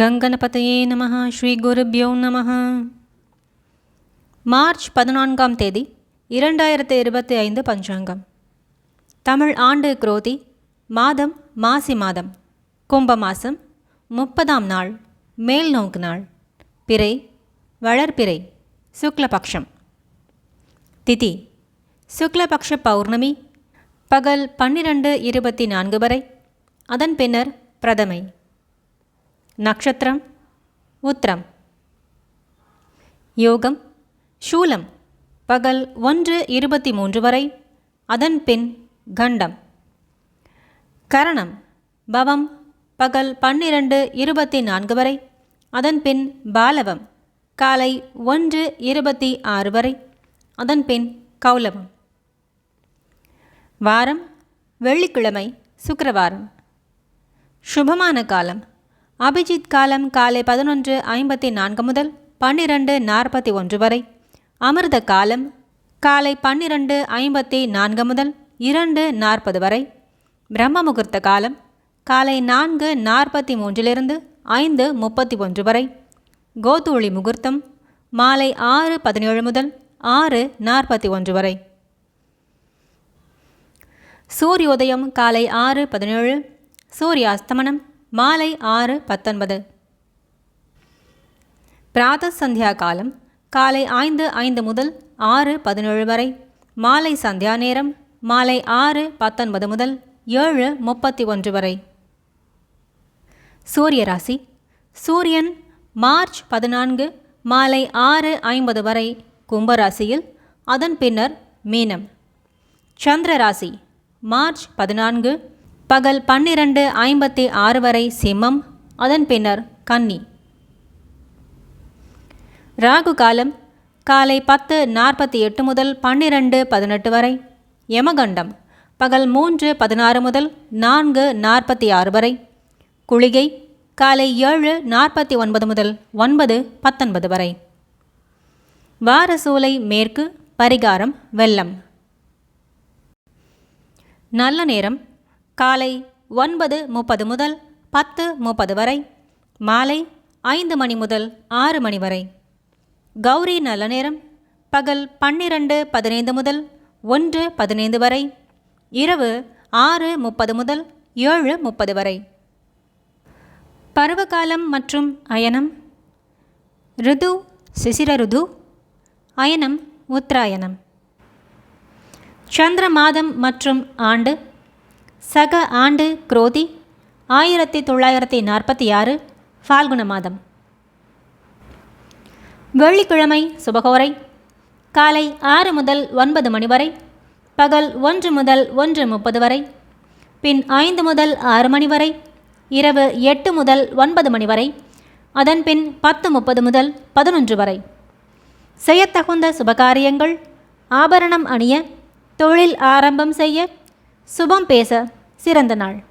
கங்கணபதையே நம ஸ்ரீ குருபியோ நம மார்ச் பதினான்காம் தேதி இரண்டாயிரத்து இருபத்தி ஐந்து பஞ்சாங்கம். தமிழ் ஆண்டு குரோதி மாதம் மாசி மாதம் கும்ப மாதம் முப்பதாம் நாள் மேல் நோக்கு நாள் பிறை வளர்பிறை சுக்லபக்ஷம். திதி சுக்லபக்ஷ பௌர்ணமி பகல் பன்னிரண்டு இருபத்தி நான்கு வரை அதன் பின்னர் பிரதமை. நக்ஷத்திரம் உத்திரம். யோகம் சூலம் பகல் ஒன்று இருபத்தி மூன்று வரை அதன் பின் கண்டம். கரணம் பவம் பகல் பன்னிரண்டு இருபத்தி நான்கு வரை அதன் பின் பாலவம் காலை ஒன்று இருபத்தி ஆறு வரை அதன் பின் கௌலவம். வாரம் வெள்ளிக்கிழமை சுக்கிரவாரம். சுபமான காலம் அபிஜித் காலம் காலை பதினொன்று ஐம்பத்தி நான்கு முதல் பன்னிரண்டு நாற்பத்தி ஒன்று வரை. அமிர்த காலம் காலை பன்னிரண்டு ஐம்பத்தி நான்கு முதல் இரண்டு நாற்பது வரை. பிரம்ம முகூர்த்த காலம் காலை நான்கு நாற்பத்தி மூன்றிலிருந்து ஐந்து முப்பத்தி ஒன்று வரை. கோதூளி முகூர்த்தம் மாலை ஆறு பதினேழு முதல் ஆறு நாற்பத்தி ஒன்று வரை. சூரியோதயம் காலை ஆறு பதினேழு. சூரிய அஸ்தமனம் மாலை ஆறு பத்தொன்பது. பிராத சந்தியா காலம் காலை ஐந்து ஐந்து முதல் ஆறு பதினேழு வரை. மாலை சந்தியா நேரம் மாலை ஆறு பத்தொன்பது முதல் ஏழு முப்பத்தி ஒன்று வரை. சூரிய ராசி சூரியன் மார்ச் பதினான்கு மாலை ஆறு ஐம்பது வரை கும்பராசியில் அதன் பின்னர் மீனம். சந்திர ராசி மார்ச் பதினான்கு பகல் பன்னிரண்டு ஐம்பத்தி ஆறு வரை சிம்மம் அதன் பின்னர் கன்னி. ராகு காலம் காலை பத்து நாற்பத்தி எட்டு முதல் பன்னிரண்டு பதினெட்டு வரை. யமகண்டம் பகல் மூன்று பதினாறு முதல் நான்கு நாற்பத்தி ஆறு வரை. குளிகை காலை ஏழு நாற்பத்தி ஒன்பது முதல் ஒன்பது பத்தொன்பது வரை. வாரசூலை மேற்கு பரிகாரம் வெள்ளம். நல்ல நேரம் காலை ஒன்பது முப்பது முதல் பத்து முப்பது வரை மாலை ஐந்து மணி முதல் ஆறு மணி வரை. கௌரி நல்ல நேரம் பகல் பன்னிரண்டு பதினைந்து முதல் ஒன்று பதினைந்து வரை இரவு ஆறு முப்பது முதல் ஏழு முப்பது வரை. பருவகாலம் மற்றும் அயனம் ரிது சிசிர ருது அயனம் உத்தராயணம். சந்திர மாதம் மற்றும் ஆண்டு சக ஆண்டு குரோதி ஆயிரத்தி தொள்ளாயிரத்தி நாற்பத்தி ஆறு ஃபால்குண மாதம். வெள்ளிக்கிழமை சுபகோரை காலை ஆறு முதல் ஒன்பது மணி வரை பகல் ஒன்று முதல் ஒன்று முப்பது வரை பின் ஐந்து முதல் ஆறு மணி வரை இரவு எட்டு முதல் ஒன்பது மணி வரை அதன்பின் பத்து முப்பது முதல் பதினொன்று வரை. செய்யத்தகுந்த சுபகாரியங்கள் ஆபரணம் அணிய தொழில் ஆரம்பம் செய்ய சுபம் பேச சிறந்த நாள்.